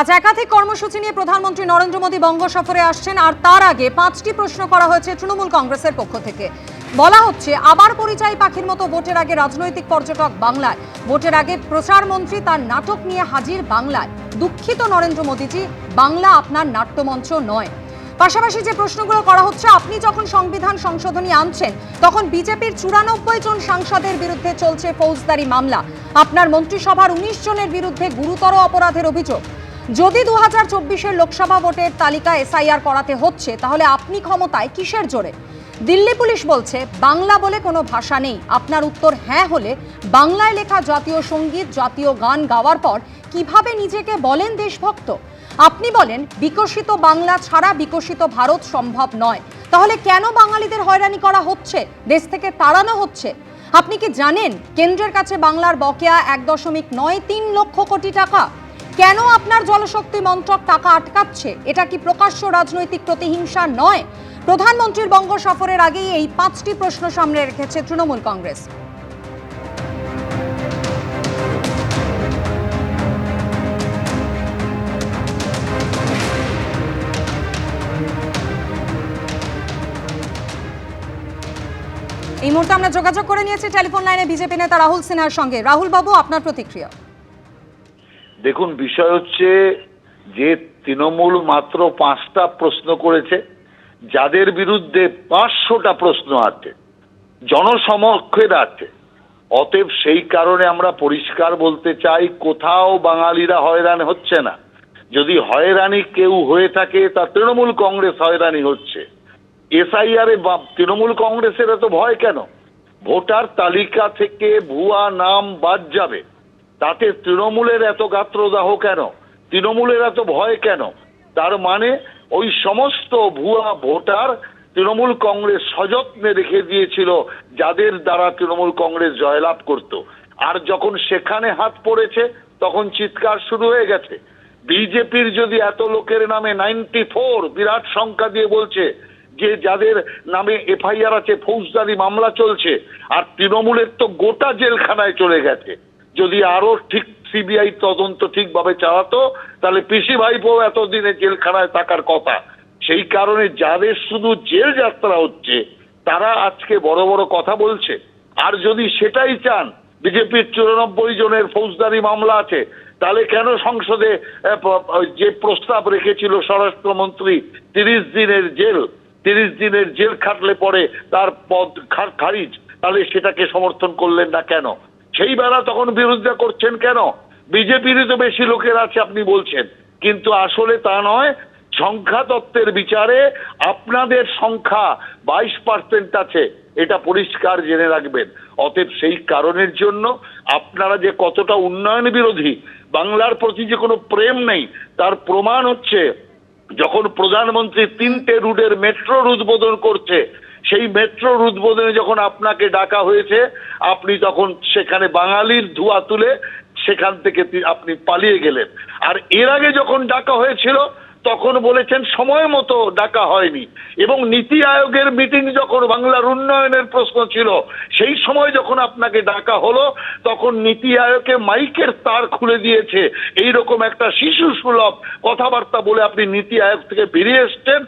আজ একাধিক কর্মসূচি নিয়ে প্রধানমন্ত্রী নরেন্দ্র মোদী বঙ্গ সফরে আসছেন, আর তার আগে পাঁচটি প্রশ্ন করা হয়েছে তৃণমূল কংগ্রেসের পক্ষ থেকে। বলা হচ্ছে, আবার পরিযায়ী পাখির মতো ভোটের আগে রাজনৈতিক পর্যটক বাংলায়। ভোটের আগে প্রচারমন্ত্রী তার নাটক নিয়ে হাজির বাংলায়। দুঃখিত নরেন্দ্র মোদীজি, বাংলা আপনার নাট্যমঞ্চ নয়। পাশাপাশি যে প্রশ্নগুলো করা হচ্ছে, আপনি যখন সংবিধান সংশোধনী আনছেন, তখন বিজেপির চুরানব্বই জন সাংসদের বিরুদ্ধে চলছে ফৌজদারি মামলা। আপনার মন্ত্রিসভার উনিশ জনের বিরুদ্ধে গুরুতর অপরাধের অভিযোগ। যদি দু হাজার চব্বিশের লোকসভা ভোটের তালিকা এসআইআর করাতে হচ্ছে, তাহলে আপনি ক্ষমতায় কিসের জোরে? দিল্লি পুলিশ বলছে, বাংলা বলে কোনো ভাষা নেই। আপনার উত্তর হ্যাঁ হলে বাংলায় লেখা জাতীয় সংগীত, জাতীয় গান গাওয়ার পর কীভাবে নিজেকে বলেন দেশভক্ত? আপনি বলেন, বিকশিত বাংলা ছাড়া বিকশিত ভারত সম্ভব নয়। তাহলে কেন বাঙালিদের হয়রানি করা হচ্ছে? দেশ থেকে তাড়ানো হচ্ছে? আপনি কি জানেন, কেন্দ্রের কাছে বাংলার বকেয়া এক দশমিক নয় তিন লক্ষ কোটি টাকা? কেন আপনার জলশক্তি মন্ত্রক টাকা আটকাচ্ছে? এটা কি প্রকাশ্য রাজনৈতিক প্রতিহিংসা নয়? প্রধানমন্ত্রীর বঙ্গ সফরের আগেই এই পাঁচটি প্রশ্ন সামনে রেখেছে তৃণমূল কংগ্রেস। এই মুহূর্তে আমরা যোগাযোগ করে নিয়েছি টেলিফোন লাইনে বিজেপি নেতা রাহুল সিনহার সঙ্গে। রাহুল বাবু, আপনার প্রতিক্রিয়া? দেখুন, বিষয় হচ্ছে যে তৃণমূল মাত্র পাঁচটা প্রশ্ন করেছে, যাদের বিরুদ্ধে পাঁচশোটা প্রশ্ন আছে, জনসমক্ষের আছে। অতএব সেই কারণে আমরা পরিষ্কার বলতে চাই, কোথাও বাঙালিরা হয়রান হচ্ছে না। যদি হয়রানি কেউ হয়ে থাকে, তা তৃণমূল কংগ্রেস হয়রানি হচ্ছে। এসআইআর বা- তৃণমূল কংগ্রেসের এত ভয় কেন? ভোটার তালিকা থেকে ভুয়া নাম বাদ যাবে। তাতে তৃণমূলের এত গাত্রদাহ কেন? তৃণমূলের এত ভয় কেন? তার মানে ওই সমস্ত ভুয়া ভোটার তৃণমূল কংগ্রেস সযত্নে রেখে দিয়েছিল, যাদের দ্বারা তৃণমূল কংগ্রেস জয়লাভ করত। আর যখন সেখানে হাত পড়েছে, তখন চিৎকার শুরু হয়ে গেছে। বিজেপির যদি এত লোকের নামে নাইনটি ফোর বিরাট সংখ্যা দিয়ে বলছে যে যাদের নামে এফআইআর আছে, ফৌজদারি মামলা চলছে, আর তৃণমূলের তো গোটা জেলখানায় চলে গেছে। যদি আরও ঠিক সিবিআই তদন্ত ঠিকভাবে চালাতো, তাহলে পিসি ভাইপো এতদিনে জেলখানায় থাকার কথা। সেই কারণে যাদের শুধু জেল যাত্রা হচ্ছে, তারা আজকে বড় বড় কথা বলছে। আর যদি সেটাই চান, বিজেপির চুরানব্বই জনের ফৌজদারি মামলা আছে, তাহলে কেন সংসদে যে প্রস্তাব রেখেছিল স্বরাষ্ট্রমন্ত্রী, তিরিশ দিনের জেল, তিরিশ দিনের জেল খাটলে পরে তার পদ খারিজ, তাহলে সেটাকে সমর্থন করলেন না কেন? সেই বেলা তখন বিরোধিতা করছেন কেন? বিজেপিরই তো বেশি লোকের আছে, আপনি বলছেন। কিন্তু আসলে তা নয়, সংখ্যা তত্ত্বের বিচারে আপনাদের সংখ্যা বাইশ পার্সেন্ট আছে, এটা পরিষ্কার জেনে রাখবেন। অতএব সেই কারণের জন্য আপনারা যে কতটা উন্নয়ন বিরোধী, বাংলার প্রতি যে কোনো প্রেম নেই, তার প্রমাণ হচ্ছে, যখন প্রধানমন্ত্রী তিনটে রুটের মেট্রোর উদ্বোধন করছে সেই মেট্রোর উদ্বোধনে যখন আপনাকে ডাকা হয়েছে, আপনি তখন সেখানে বাঙালির ধোয়া তুলে সেখান থেকে আপনি পালিয়ে গেলেন। আর এর আগে যখন ডাকা হয়েছিল, তখন বলেছেন সময় মতো ডাকা হয়নি। এবং নীতি আয়োগের মিটিং যখন বাংলার উন্নয়নের প্রশ্ন ছিল, সেই সময় যখন আপনাকে ডাকা হলো, তখন নীতি আয়োগে মাইকের তার খুলে দিয়েছে। এই রকম একটা শিশু সুলভ কথাবার্তা বলে আপনি নীতি আয়োগ থেকে বেরিয়ে এসছেন।